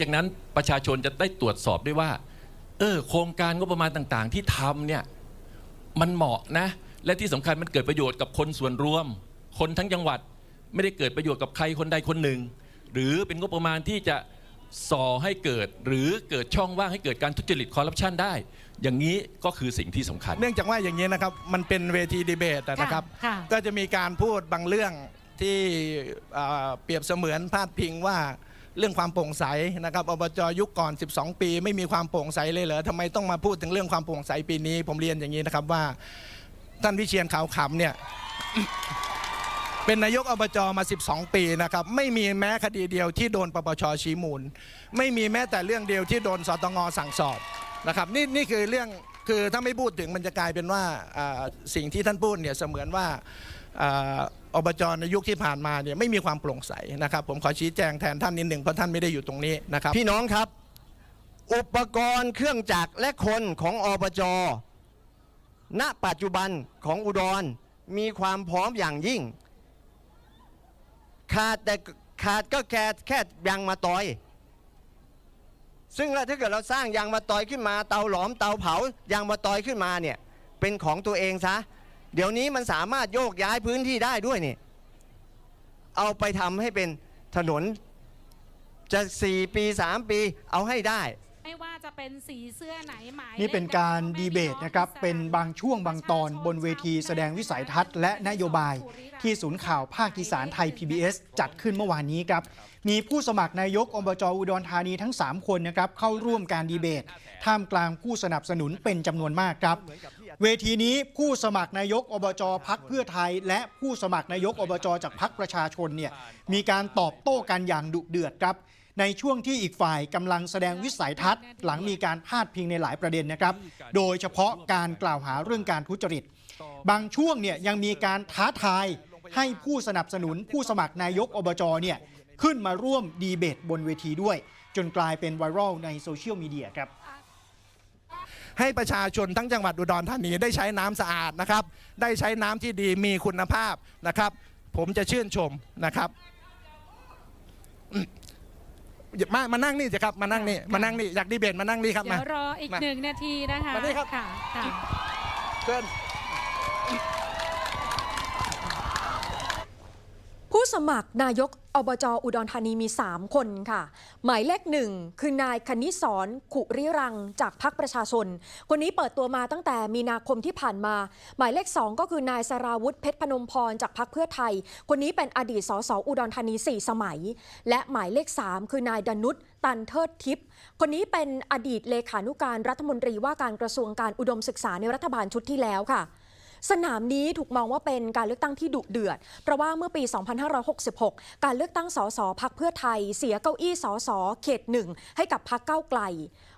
จากนั้นประชาชนจะได้ตรวจสอบด้วยว่า เออ โครงการงบประมาณต่างๆ ที่ทำเนี่ยมันเหมาะนะ และที่สำคัญมันเกิดประโยชน์กับคนส่วนรวม คนทั้งจังหวัดไม่ได้เกิดประโยชน์กับใครคนใดคนหนึ่ง หรือเป็นงบประมาณที่จะส่อให้เกิด หรือเกิดช่องว่างให้เกิดการทุจริตคอร์รัปชันได้ อย่างนี้ก็คือสิ่งที่สำคัญ เนื่องจากว่าอย่างนี้นะครับมันเป็นเวทีดีเบตอะนะครับค่ะก็จะมีการพูดบางเรื่องที่เอ่อเปรียบเสมือนพาดพิงว่า เรื่องความโปร่งใสนะครับอบจยุคก่อน 12 ปี ไม่มีความโปร่งใสเลยเหรอทำไมต้องมาพูดถึงเรื่องความโปร่งใสปีนี้ ผมเรียนอย่างนี้นะครับว่า ท่านวิเชียนขาวขำเนี่ยเป็นนายกอบจมา 12 ปีนะครับ ไม่มีแม้คดีเดียวที่โดนปปชชี้มูล ไม่มีแม้แต่เรื่องเดียวที่โดนสตงสั่งสอบนะครับนี่นี่คือเรื่องคือถ้าไม่พูดถึงมันจะกลายเป็นว่าสิ่งที่ท่านพูดเนี่ยเสมือนว่า อบจในยุคที่ผ่านมาเนี่ยไม่มีความโปร่งใสนะครับ ผมขอชี้แจงแทนท่านนิดหนึ่งเพราะท่านไม่ได้อยู่ตรงนี้นะครับ พี่น้องครับ อุปกรณ์เครื่องจักรและคนของอบจ ณปัจจุบันของอุดรมีความพร้อมอย่างยิ่ง ขาดแต่ขาดก็แค่แค่ยางมาตอย ซึ่งถ้าเกิดเราสร้างยางมาตอยขึ้นมา เตาหลอมเตาเผายางมาตอยขึ้นมาเนี่ยเป็นของตัวเองซะ เดี๋ยวนี้มันสามารถโยกย้ายพื้นที่ได้ด้วยนี่ เอาไปทำให้เป็นถนนจะ 4 ปี 3 ปีเอาให้ได้ ไม่ว่าจะเป็นสีเสื้อไหนหมายนี่เป็นการดีเบตนะครับ เป็นบางช่วงบางตอนบนเวทีแสดงวิสัยทัศน์และนโยบาย ที่ศูนย์ข่าวภาคอีสานไทย PBS จัดขึ้นเมื่อวานนี้ครับ มีผู้สมัครนายกอบจอุดรธานีทั้ง 3 คนนะครับเข้าร่วมการดีเบต ท่ามกลางผู้สนับสนุนเป็นจำนวนมากครับ เวทีนี้ผู้สมัครนายกอบจพักเพื่อไทย และผู้สมัครนายกอบจจากพักประชาชนเนี่ยมีการตอบโต้กันอย่างดุเดือดครับ ในช่วงที่อีกฝ่ายกำลังแสดงวิสัยทัศน์ หลังมีการพาดพิงในหลายประเด็นนะครับ โดยเฉพาะการกล่าวหาเรื่องการทุจริต บางช่วงเนี่ยยังมีการท้าทายให้ผู้สนับสนุนผู้สมัครนายกอบจเนี่ยขึ้นมาร่วมดีเบตบนเวทีด้วย จนกลายเป็นไวรัลในโซเชียลมีเดียครับให้ประชาชนทั้งจังหวัดอุดรธานีได้ใช้น้ำสะอาดนะครับ ได้ใช้น้ำที่ดีมีคุณภาพนะครับ ผมจะชื่นชมนะครับอื มมามานั่งนี่สิครับมานั่งนี่มานั่งนี่อยากดีเบตมานั่งนี่ครับเดี๋มายวรออีกมาหนึ่งนาทีนะคะมานี่ครับ ค่ะค่ะเชิญ ผู้สมัครนายก อบจอุดรธานีมี 3 คนค่ะ หมายเลขหนึ่งคือนายคณิศรขุริรังจากพรรคประชาชน คนนี้เปิดตัวมาตั้งแต่มีนาคมที่ผ่านมา หมายเลข 2 ก็คือนายสราวุธเพชรพนมพรจากพรรคเพื่อไทย คนนี้เป็นอดีตสสอุดรธานี 4 สมัย และหมายเลข 3 คือนายดนุษตันเทิดทิพย์ คนนี้เป็นอดีตเลขานุการรัฐมนตรีว่าการกระทรวงการอุดมศึกษาในรัฐบาลชุดที่แล้วค่ะ สนามนี้ถูกมองว่าเป็นการเลือกตั้งที่ดุเดือด เพราะว่าเมื่อปี 2566 การเลือกตั้งสสพักเพื่อไทย เสียเก้าอี้สสเขตหนึ่งให้กับพักเก้าไกล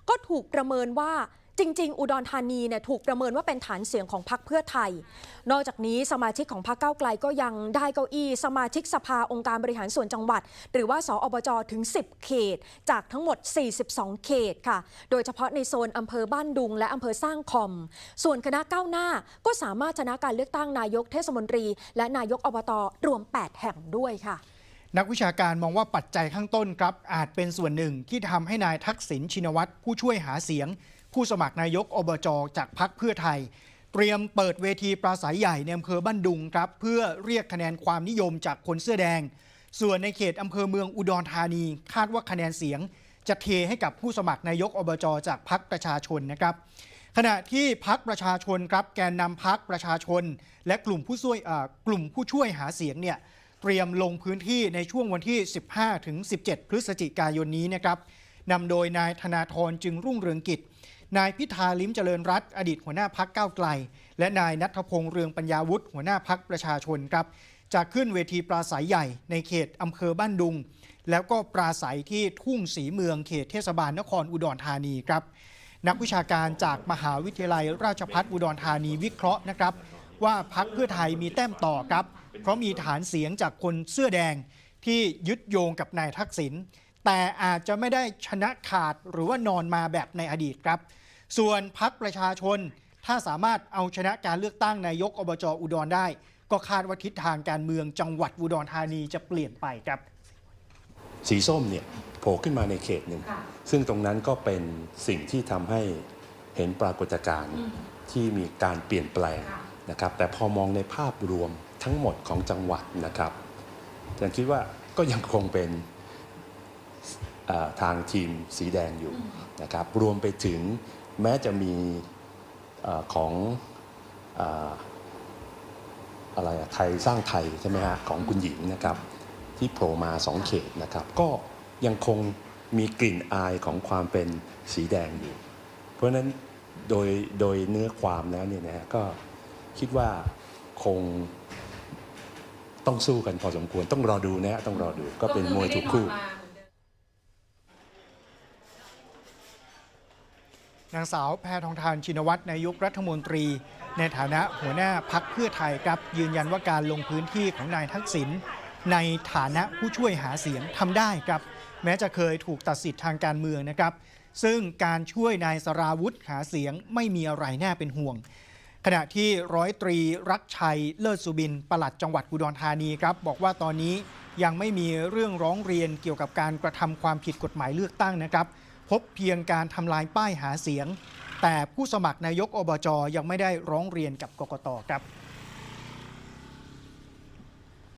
ก็ถูกประเมินว่า จริง ๆ อุดรธานีเนี่ยถูกประเมินว่าเป็นฐานเสียงของพักเพื่อไทย นอกจากนี้สมาชิกของพรรคก้าวไกลก็ยังได้เก้าอี้ สมาชิกสภาองค์การบริหารส่วนจังหวัด หรือว่าสอบจถึง 10 เขต จากทั้งหมด 42 เขตค่ะ โดยเฉพาะในโซนอำเภอบ้านดุง และอำเภอสร้างคอม ส่วนคณะก้าวหน้าก็สามารถชนะการเลือกตั้งนายกเทศมนตรี และนายกอบตรวม 8 แห่งด้วยค่ะนักวิชาการมองว่าปัจจัยข้างต้นครับอาจเป็นส่วนหนึ่งที่ทำให้นายทักษิณชินวัตรผู้ช่วยหาเสียง ผู้สมัครนายกอบจจากพักเพื่อไทย เตรียมเปิดเวทีปราศัยใหญ่ในอำเภอบ้านดุงครับ เพื่อเรียกคะแนนความนิยมจากคนเสื้อแดง ส่วนในเขตอำเภอเมืองอุดรธานี คาดว่าคะแนนเสียง จะเทให้กับผู้สมัครนายกอบจจากพักประชาชนนะครับขณะที่พักประชาชนครับแกนนำพักประชาชน และกลุ่มผู้ช่วยกลุ่มผู้ช่วยหาเสียงเนี่ยเตรียมลงพื้นที่ในช่วงวันที่ 15 ถึง 17 พฤศจิกายนนี้นะครับนำโดยนายธนาธรจึงรุ่งเรืองกิจ นายพิธาลิ้มเจริญรัตอดีตหัวหน้าพักก้าวไกล และนายนัทพงษ์เรืองปัญญาวุฒิหัวหน้าพักประชาชนครับจะขึ้นเวทีปราศัยใหญ่ในเขตอำเภอบ้านดุง แล้วก็ปราศัยที่ทุ่งสีเมืองเขตเทศบาลนครอุดรธานีครับ นักวิชาการจากมหาวิทยาลัยราชภัฏอุดรธานีวิเคราะห์นะครับ ว่าพักเพื่อไทยมีแต้มต่อครับ เพราะมีฐานเสียงจากคนเสื้อแดงที่ยึดโยงกับนายทักษิณแต่อาจจะไม่ได้ชนะขาดหรือว่านอนมาแบบในอดีตครับ ส่วนพักประชาชน ถ้าสามารถเอาชนะการเลือกตั้งนายกอบจอุดรได้ ก็คาดว่าทิศทางการเมืองจังหวัดอุดรธานีจะเปลี่ยนไปครับ สีส้มเนี่ยโผล่ขึ้นมาในเขตหนึ่ง ซึ่งตรงนั้นก็เป็นสิ่งที่ทำให้เห็นปรากฏการณ์ที่มีการเปลี่ยนแปลงนะครับ แต่พอมองในภาพรวมทั้งหมดของจังหวัดนะครับฉันคิดว่าก็ยังคงเป็นเอ่อทางทีมสีแดงอยู่นะครับ รวมไปถึง แม้จะมีอของอออะไรไทยสร้างไทยใช่ไหมฮะของคุณหญิงนะครับ ที่โผล่มาสองเขตนะครับ ก็ยังคงมีกลิ่นอายของความเป็นสีแดงอยู่ เพราะฉะนั้นโดยโดยเนื้อความแล้วเนี่ยนะฮะก็คิดว่าคงต้องสู้กันพอสมควรต้องรอดูนะฮะต้องรอดูก็เป็นมวยถูกคู่ นางสาวแพทองทานชินวัตรนายกรัฐมนตรี ในฐานะหัวหน้าพักเพื่อไทยครับ ยืนยันว่าการลงพื้นที่ของนายทักษิณในฐานะผู้ช่วยหาเสียงทำได้ครับ แม้จะเคยถูกตัดสิทธิ์ทางการเมืองนะครับ ซึ่งการช่วยนายสราวุธหาเสียงไม่มีอะไรน่าเป็นห่วง ขณะที่ร้อยตรีรักชัยเลิศสุบินปลัดจังหวัดอุดรธานีครับบอกว่าตอนนี้ยังไม่มีเรื่องร้องเรียนเกี่ยวกับการกระทำความผิดกฎหมายเลือกตั้งนะครับ พบเพียงการทำลายป้ายหาเสียง แต่ผู้สมัครนายกอบจยังไม่ได้ร้องเรียนกับกกตครับ